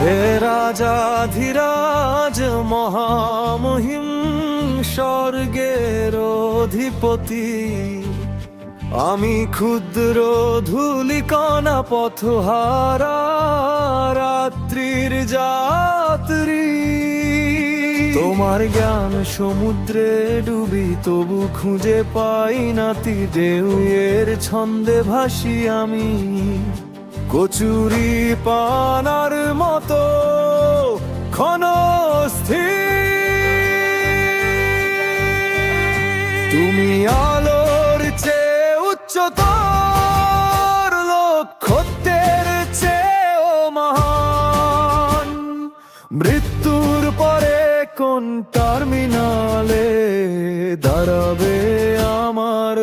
হে রাজাধিরাজ মহামহিম স্বর্গের অধিপতি, আমি ক্ষুদ্র ধুলিকণা পথহারা রাত্রির যাত্রী। তোমার জ্ঞান সমুদ্রে ডুবি, তবু খুঁজে পাই নাতি ঢেউয়ের ছন্দে ভাসি আমি। কচুরি পানার মতো ক্ষণস্থির। তুমি আলোর চেয়ে উচ্চতর লক্ষ্যের চেয়েও মহান। মৃত্যুর পরে কোন টার্মিনালে দাঁড়াবে আমার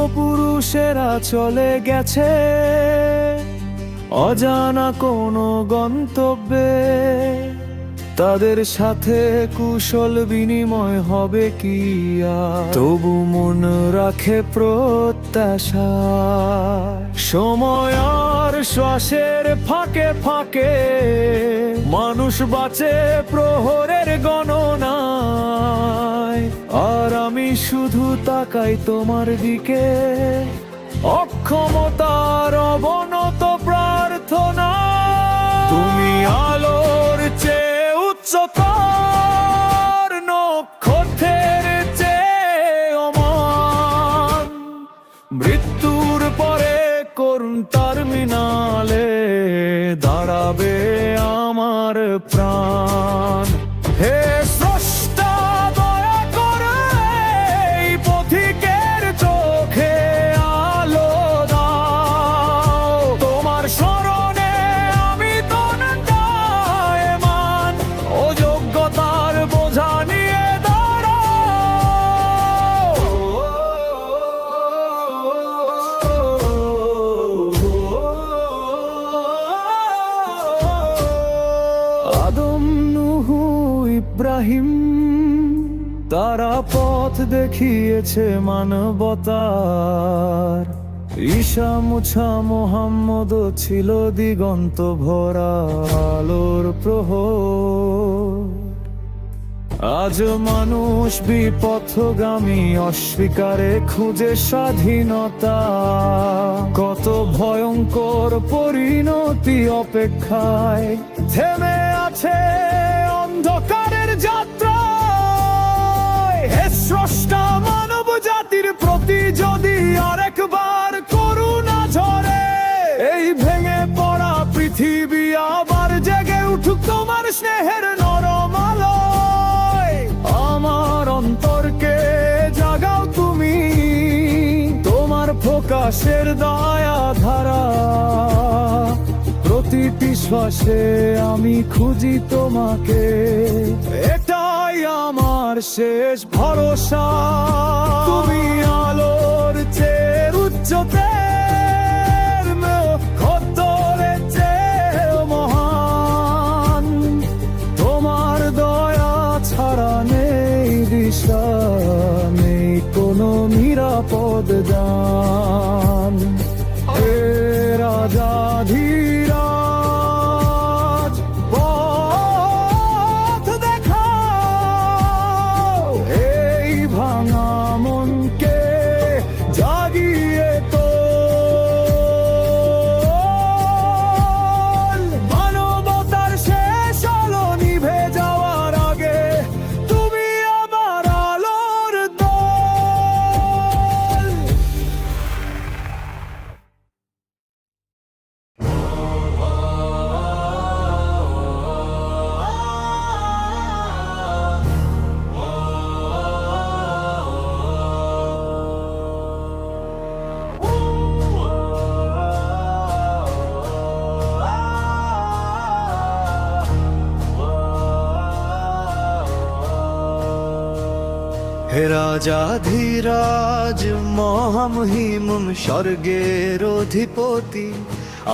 পূর্বপুরুষেরা চলে গেছে। অজানা কোনো গন্তব্যে। তাদের সাথে কুশল বিনিময় হবে কি? তবু মন রাখে প্রত্যাশা। সময় আর শ্বাসের ফাঁকে ফাঁকে। মানুষ বাঁচে প্রহরের আমি শুধু তাকাই তোমার দিকে। অক্ষমতার অবনত প্রার্থনা। তুমি আলোর চেয়ে উচ্চতর নক্ষত্রের চেয়ে অমান। মৃত্যুর পরে করুণ টার্মিনালে দাঁড়াবে আমার প্রাণ। হে ইব্রাহিম, তারা পথ দেখিয়েছে মানবতার। ঈশা, মুছা, মোহাম্মদ ছিল দিগন্ত ভরা আলোর প্রহর। আজ মানুষ বিপথগামী, অস্বীকারে খুঁজে স্বাধীনতা। কত ভয়ঙ্কর পরিণতি অপেক্ষায় থেমে আছে অন্ধকারের স্রষ্টা মানব জাতির প্রতি যদি আরেকবার করুণা ঝরে, এই ভেঙে পড়া পৃথিবী আবার জেগে উঠুক তোমার স্নেহের নরম আলোয়। আমার অন্তরকে জাগাও তুমি, তোমার প্রকাশের দয়া ধারা। প্রতিটি শ্বাসে আমি খুঁজি তোমাকে। এটাই আমার শেষ ভরসা। তুমি আলোর চেয়ে উচ্চতের হে রাজা ধীরাজ মহামহিম স্বর্গের অধিপতি।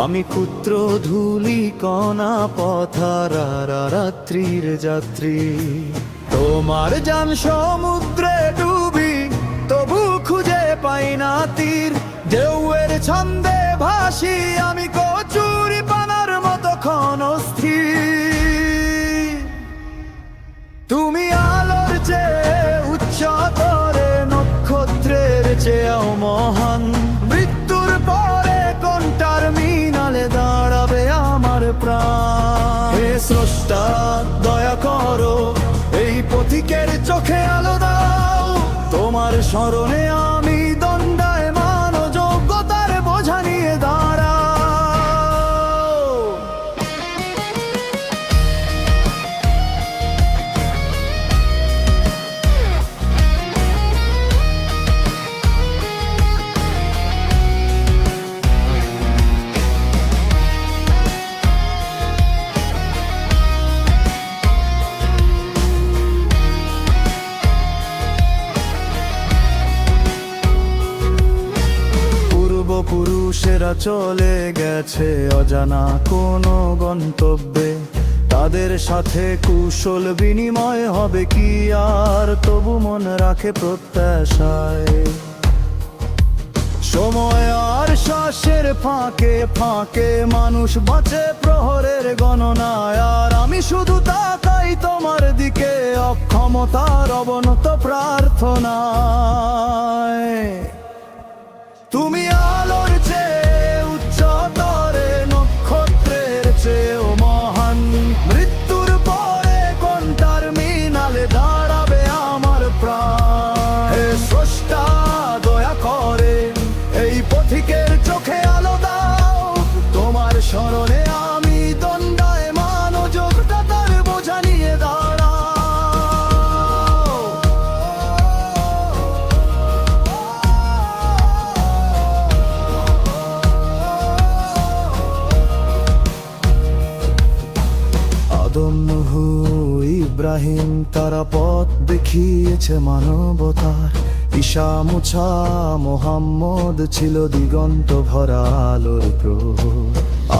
আমি পুত্র ধুলি কণা পথারা রাত্রির যাত্রী। তোমার যান সমুদ্রে ডুবি, তবু খুঁজে পাই না তীর। ঢেউয়ের ছন্দে ভাসি আমি কচুরি স্রষ্টা দয়া করো এই পথিকের চোখে আলো দাও তোমার স্মরণে আমি পূর্বপুরুষেরা চলে গেছে অজানা কোনো গন্তব্যে। তাদের সাথে কুশল বিনিময় হবে কি আর? তবু মন রাখে প্রত্যাশায়। সময় আর শ্বাসের ফাঁকে ফাঁকে মানুষ বাঁচে প্রহরের গণনায়। আর আমি শুধু তাকাই তোমার দিকে, অক্ষমতার অবনত প্রার্থনায়। তুমি আলোর চেয়ে ইব্রাহিম তারা পথ দেখিয়েছে মানবতার। ঈশা মুছা মোহাম্মদ ছিল দিগন্ত ভরা আলোর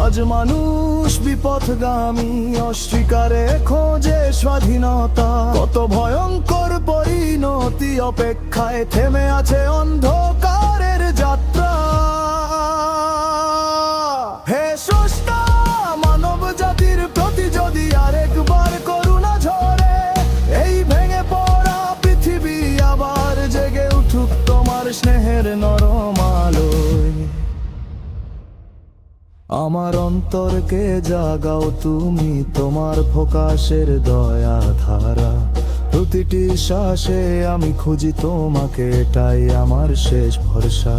আজ মানুষ বিপথগামী, অস্বীকারে খোঁজে স্বাধীনতা। কত ভয়ঙ্কর পরিণতি, অপেক্ষায় থেমে আছে অন্ধকারের আমার অন্তরকে জাগাও তুমি তোমার প্রকাশের দয়া ধারা। প্রতিটি শ্বাসে আমি খুঁজি তোমাকে, এটাই আমার শেষ ভরসা।